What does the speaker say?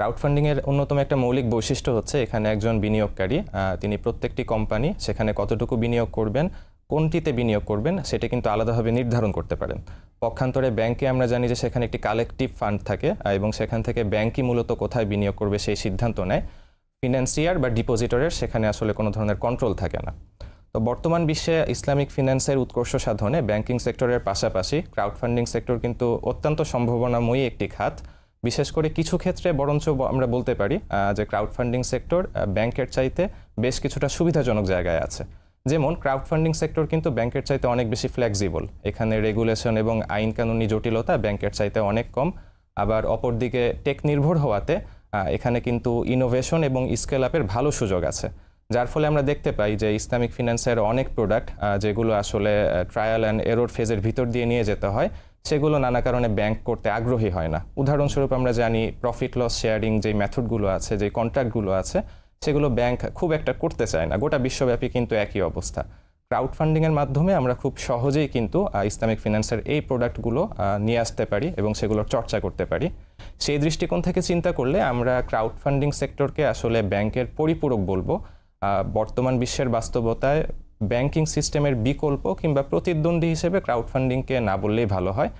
Crowd ফান্ডিংয়ের অন্যতম একটা মৌলিক বৈশিষ্ট্য হচ্ছে এখানে একজন বিনিয়োগকারী তিনি প্রত্যেকটি কোম্পানি সেখানে কতটুকু বিনিয়োগ করবেন, কোনটিতে বিনিয়োগ করবেন, সেটা কিন্তু আলাদাভাবে নির্ধারণ করতে পারেন। পক্ষান্তরে ব্যাংকে আমরা জানি যে সেখানে একটি কালেকটিভ ফান্ড থাকে এবং সেখান থেকে ব্যাংকই মূলত কোথায় বিনিয়োগ করবে সেই সিদ্ধান্ত নেয়। ফিনান্সিয়ার বা ডিপোজিটরের সেখানে আসলে কোনো ধরনের কন্ট্রোল থাকে না। তো বর্তমান বিশ্বে ইসলামিক ফিন্যান্সের উৎকর্ষ সাধনে ব্যাংকিং সেক্টরের পাশাপাশি ক্রাউড ফান্ডিং সেক্টর কিন্তু অত্যন্ত সম্ভাবনাময়ী একটি খাত। বিশেষ করে কিছু ক্ষেত্রে বরঞ্চ আমরা বলতে পারি যে ক্রাউড ফান্ডিং সেক্টর ব্যাংকের চাইতে বেশ কিছুটা সুবিধাজনক জায়গায় আছে। যেমন ক্রাউড ফান্ডিং সেক্টর কিন্তু ব্যাংকের চাইতে অনেক বেশি ফ্লেক্সিবল এখানে রেগুলেশন এবং আইন কানুনি জটিলতা ব্যাংকের চাইতে অনেক কম। আবার অপরদিকে টেক নির্ভর হওয়াতে এখানে কিন্তু ইনোভেশন এবং স্কেল আপের ভালো সুযোগ আছে। যার ফলে আমরা দেখতে পাই যে ইসলামিক ফিন্যান্সের অনেক প্রোডাক্ট যেগুলো আসলে ট্রায়াল অ্যান্ড এরোর ফেজের ভিতর দিয়ে নিয়ে যেতে হয়। সেগুলো নানা কারণে ব্যাংক করতে আগ্রহী হয় না। উদাহরণস্বরূপ আমরা জানি প্রফিট লস শেয়ারিং যে মেথডগুলো আছে, যে কন্ট্রাক্টগুলো আছে, সেগুলো ব্যাংক খুব একটা করতে চায় না। গোটা বিশ্বব্যাপী কিন্তু একই অবস্থা। ক্রাউড ফান্ডিংয়ের মাধ্যমে আমরা খুব সহজেই কিন্তু ইসলামিক ফিন্যান্সের এই প্রোডাক্টগুলো নিয়ে আসতে পারি এবং সেগুলোর চর্চা করতে পারি। সেই দৃষ্টিকোণ থেকে চিন্তা করলে আমরা ক্রাউড ফান্ডিং সেক্টরকে আসলে ব্যাংকের পরিপূরক বলব। বর্তমান বিশ্বের বাস্তবতায় ব্যাংকিং সিস্টেমের বিকল্প কিংবা প্রতিদ্বন্দ্বী হিসেবে ক্রাউড ফান্ডিংকে না বললেই ভালো হয়।